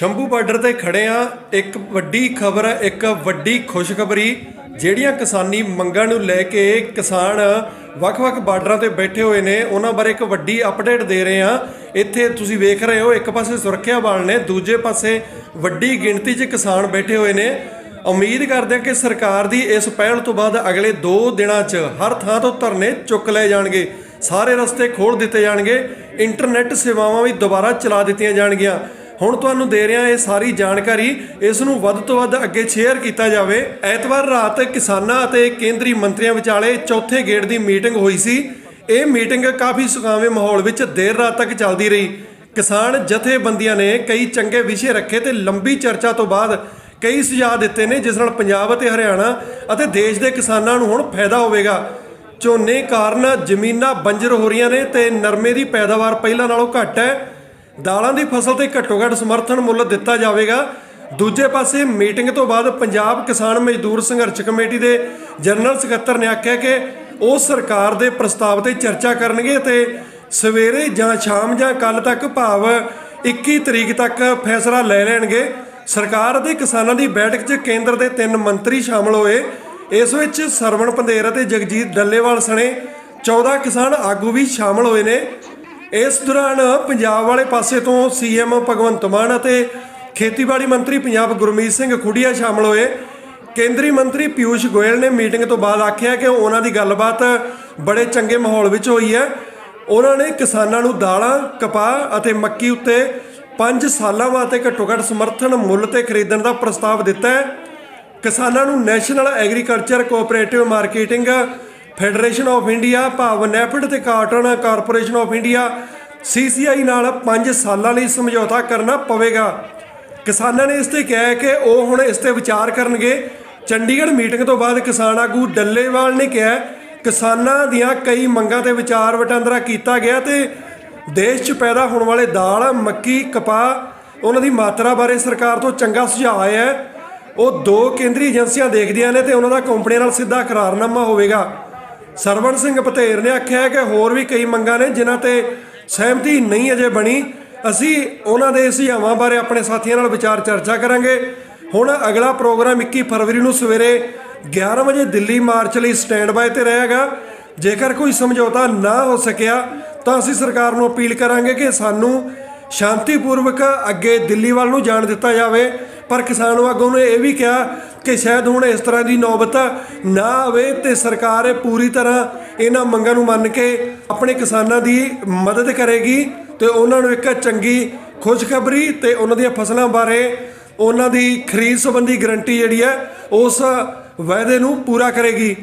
Shambhu border ਤੇ ਖੜੇ ਆ। ਇੱਕ ਵੱਡੀ ਖਬਰ, ਇੱਕ ਵੱਡੀ ਖੁਸ਼ਖਬਰੀ, ਜਿਹੜੀਆਂ ਕਿਸਾਨੀ ਮੰਗਾਂ ਨੂੰ ਲੈ ਕੇ ਕਿਸਾਨ ਵੱਖ-ਵੱਖ ਬਾਰਡਰਾਂ ਤੇ ਬੈਠੇ ਹੋਏ ਨੇ। ਉਹਨਾਂ ਬਾਰੇ ਇੱਕ ਵੱਡੀ ਅਪਡੇਟ ਦੇ ਰਹੇ ਆ। ਇੱਥੇ ਤੁਸੀਂ ਵੇਖ ਰਹੇ ਹੋ, ਇੱਕ ਪਾਸੇ ਸੁਰੱਖਿਆ ਬਲ ਨੇ, ਦੂਜੇ ਪਾਸੇ ਵੱਡੀ ਗਿਣਤੀ 'ਚ ਕਿਸਾਨ ਬੈਠੇ ਹੋਏ ਨੇ। ਉਮੀਦ ਕਰਦੇ ਹਾਂ ਕਿ ਸਰਕਾਰ ਦੀ ਇਸ ਪਹਿਲ ਤੋਂ ਬਾਅਦ ਅਗਲੇ 2 ਦਿਨਾਂ 'ਚ ਹਰ ਥਾਂ ਤੋਂ ਧਰਨੇ ਚੁੱਕ ਲਏ ਜਾਣਗੇ। ਸਾਰੇ ਰਸਤੇ ਖੋਲ ਦਿੱਤੇ ਜਾਣਗੇ। ਇੰਟਰਨੈਟ ਸੇਵਾਵਾਂ ਵੀ ਦੁਬਾਰਾ ਚਲਾ ਦਿੱਤੀਆਂ ਜਾਣਗੀਆਂ। ਹੁਣ ਤੁਹਾਨੂੰ ਦੇ ਰਿਹਾ ਇਹ ਸਾਰੀ ਜਾਣਕਾਰੀ। ਇਸ ਨੂੰ ਵੱਧ ਤੋਂ ਵੱਧ ਅੱਗੇ ਸ਼ੇਅਰ ਕੀਤਾ ਜਾਵੇ। ਐਤਵਾਰ ਰਾਤ ਕਿਸਾਨਾਂ ਅਤੇ ਕੇਂਦਰੀ ਮੰਤਰੀਆਂ ਵਿਚਾਲੇ ਚੌਥੇ ਗੇੜ ਦੀ ਮੀਟਿੰਗ ਹੋਈ ਸੀ। ਇਹ ਮੀਟਿੰਗ ਕਾਫੀ ਸੁਖਾਵੇਂ ਮਾਹੌਲ ਵਿੱਚ ਦੇਰ ਰਾਤ ਤੱਕ ਚੱਲਦੀ ਰਹੀ। ਕਿਸਾਨ ਜਥੇਬੰਦੀਆਂ ਨੇ ਕਈ ਚੰਗੇ ਵਿਸ਼ੇ ਰੱਖੇ ਤੇ ਲੰਬੀ ਚਰਚਾ ਤੋਂ ਬਾਅਦ ਕਈ ਸੁਝਾਅ ਦਿੱਤੇ ਨੇ, ਜਿਸ ਨਾਲ ਪੰਜਾਬ ਅਤੇ ਹਰਿਆਣਾ ਅਤੇ ਦੇਸ਼ ਦੇ ਕਿਸਾਨਾਂ ਨੂੰ ਹੁਣ ਫਾਇਦਾ ਹੋਵੇਗਾ। ਝੋਨੇ ਕਾਰਨ ਜ਼ਮੀਨਾਂ ਬੰਜਰ ਹੋ ਰਹੀਆਂ ਨੇ ਤੇ ਨਰਮੇ ਦੀ ਪੈਦਾਵਾਰ ਪਹਿਲਾਂ ਨਾਲੋਂ ਘੱਟ ਹੈ। ਦਾਲਾਂ ਦੀ ਫਸਲ ਤੇ ਘੱਟੋ-ਘੱਟ ਸਮਰਥਨ ਮੁੱਲ ਦਿੱਤਾ ਜਾਵੇਗਾ। ਦੂਜੇ ਪਾਸੇ ਮੀਟਿੰਗ ਤੋਂ ਬਾਅਦ ਪੰਜਾਬ ਕਿਸਾਨ ਮਜ਼ਦੂਰ ਸੰਘਰਸ਼ ਕਮੇਟੀ ਦੇ ਜਨਰਲ ਸਕੱਤਰ ਨੇ ਆਖਿਆ ਕਿ ਉਹ ਸਰਕਾਰ ਦੇ ਪ੍ਰਸਤਾਵ ਤੇ ਚਰਚਾ ਕਰਨਗੇ ਤੇ ਸਵੇਰੇ ਜਾਂ ਸ਼ਾਮ ਜਾਂ ਕੱਲ ਤੱਕ ਭਾਵ 21 ਤਰੀਕ ਤੱਕ ਫੈਸਲਾ ਲੈ ਲੈਣਗੇ। ਸਰਕਾਰ ਅਤੇ ਕਿਸਾਨਾਂ ਦੀ ਬੈਠਕ 'ਚ ਕੇਂਦਰ ਦੇ ਤਿੰਨ ਮੰਤਰੀ ਸ਼ਾਮਲ ਹੋਏ। ਇਸ ਵਿੱਚ ਸਰਵਣ ਪੰਧੇਰ ਅਤੇ ਜਗਜੀਤ ਡੱਲੇਵਾਲ ਸਣੇ 14 ਕਿਸਾਨ ਆਗੂ ਵੀ ਸ਼ਾਮਲ ਹੋਏ ਨੇ। ਇਸ ਦੌਰਾਨ ਪੰਜਾਬ ਵਾਲੇ ਪਾਸੇ ਤੋਂ ਸੀਐਮ ਭਗਵੰਤ ਮਾਨ ਅਤੇ ਖੇਤੀਬਾੜੀ ਮੰਤਰੀ ਪੰਜਾਬ ਗੁਰਮੀਤ ਸਿੰਘ ਖੁੱਡੀਆ ਸ਼ਾਮਲ ਹੋਏ। ਕੇਂਦਰੀ ਮੰਤਰੀ ਪਿਊਸ਼ ਗੋਇਲ ਨੇ ਮੀਟਿੰਗ ਤੋਂ ਬਾਅਦ ਆਖਿਆ ਕਿ ਉਹਨਾਂ ਦੀ ਗੱਲਬਾਤ ਬੜੇ ਚੰਗੇ ਮਾਹੌਲ ਵਿੱਚ ਹੋਈ ਹੈ। ਉਹਨਾਂ ਨੇ ਕਿਸਾਨਾਂ ਨੂੰ ਦਾਲਾਂ, ਕਪਾਹ ਅਤੇ ਮੱਕੀ ਉੱਤੇ 5 ਸਾਲਾਂ ਵਾਸਤੇ ਘੱਟੋ-ਘੱਟ ਸਮਰਥਨ ਮੁੱਲ ਤੇ ਖਰੀਦਣ ਦਾ ਪ੍ਰਸਤਾਵ ਦਿੱਤਾ ਹੈ। ਕਿਸਾਨਾਂ ਨੂੰ National Agriculture Cooperative Marketing Federation of India ਭਾਵ ਨੈਫਡ ਤੇ Cotton Corporation of India CCI ਨਾਲ 5 ਸਾਲਾਂ ਲਈ ਸਮਝੌਤਾ ਕਰਨਾ ਪਵੇਗਾ। ਕਿਸਾਨਾਂ ਨੇ ਇਸ ਤੇ ਕਿਹਾ ਕਿ ਉਹ ਹੁਣ ਇਸ ਤੇ ਵਿਚਾਰ ਕਰਨਗੇ। ਚੰਡੀਗੜ੍ਹ ਮੀਟਿੰਗ ਤੋਂ ਬਾਅਦ ਕਿਸਾਨ ਆਗੂ ਡੱਲੇਵਾਲ ਨੇ ਕਿਹਾ, ਕਿਸਾਨਾਂ ਦੀਆਂ ਕਈ ਮੰਗਾਂ ਤੇ ਵਿਚਾਰ ਵਟਾਂਦਰਾ ਕੀਤਾ ਗਿਆ ਤੇ ਦੇਸ਼ 'ਚ ਪੈਦਾ ਹੋਣ ਵਾਲੇ ਦਾਲ, ਮੱਕੀ, ਕਪਾਹ, ਉਹਨਾਂ ਦੀ ਮਾਤਰਾ ਬਾਰੇ ਸਰਕਾਰ ਤੋਂ ਚੰਗਾ ਸੁਝਾਅ ਆਇਆ ਹੈ। ਉਹ ਦੋ ਕੇਂਦਰੀ ਏਜੰਸੀਆਂ ਦੇਖਦੀਆਂ ਨੇ ਤੇ ਉਹਨਾਂ ਦਾ ਕੰਪਨੀਆਂ ਨਾਲ ਸਿੱਧਾ ਕਰਾਰਨਾਮਾ ਹੋਵੇਗਾ। ਸਰਵਣ ਸਿੰਘ ਭਤੇਰ ਨੇ ਆਖਿਆ ਕਿ ਹੋਰ ਵੀ ਕਈ ਮੰਗਾਂ ਨੇ ਜਿਨ੍ਹਾਂ ਤੇ ਸਹਿਮਤੀ ਨਹੀਂ ਅਜੇ ਬਣੀ। ਅਸੀਂ ਉਹਨਾਂ ਦੇ ਸੁਝਾਵਾਂ ਬਾਰੇ ਆਪਣੇ ਸਾਥੀਆਂ ਨਾਲ ਵਿਚਾਰ ਚਰਚਾ ਕਰਾਂਗੇ। ਹੁਣ ਅਗਲਾ ਪ੍ਰੋਗਰਾਮ 21 ਫਰਵਰੀ ਨੂੰ ਸਵੇਰੇ 11 ਵਜੇ ਦਿੱਲੀ ਮਾਰਚ ਲਈ ਸਟੈਂਡ ਬਾਏ ਤੇ ਰਹੇਗਾ। ਜੇਕਰ ਕੋਈ ਸਮਝੌਤਾ ਨਾ ਹੋ ਸਕਿਆ, ਤਾਂ ਅਸੀਂ ਸਰਕਾਰ ਨੂੰ ਅਪੀਲ ਕਰਾਂਗੇ ਕਿ ਸਾਨੂੰ ਸ਼ਾਂਤੀਪੂਰਵਕ ਅੱਗੇ ਦਿੱਲੀ ਵੱਲ ਨੂੰ ਜਾਣ ਦਿੱਤਾ ਜਾਵੇ। ਪਰ ਕਿਸਾਨ ਆਗੂ ਨੇ ਇਹ ਵੀ ਕਿਹਾ ਕਿ ਸ਼ਾਇਦ ਹੁਣ ਇਸ ਤਰ੍ਹਾਂ ਦੀ ਨੌਬਤ ਨਾ ਆਵੇ ਤੇ ਸਰਕਾਰ ਇਹ ਪੂਰੀ ਤਰ੍ਹਾਂ ਇਹਨਾਂ ਮੰਗਾਂ ਨੂੰ ਮੰਨ ਕੇ ਆਪਣੇ ਕਿਸਾਨਾਂ ਦੀ ਮਦਦ ਕਰੇਗੀ ਤੇ ਉਹਨਾਂ ਨੂੰ ਇੱਕ ਚੰਗੀ ਖੁਸ਼ਖਬਰੀ ਤੇ ਉਹਨਾਂ ਦੀਆਂ ਫਸਲਾਂ ਬਾਰੇ ਉਹਨਾਂ ਦੀ ਖਰੀਦ ਸੰਬੰਧੀ ਗਰੰਟੀ ਜਿਹੜੀ ਹੈ ਉਸ ਵਾਅਦੇ ਨੂੰ ਪੂਰਾ ਕਰੇਗੀ।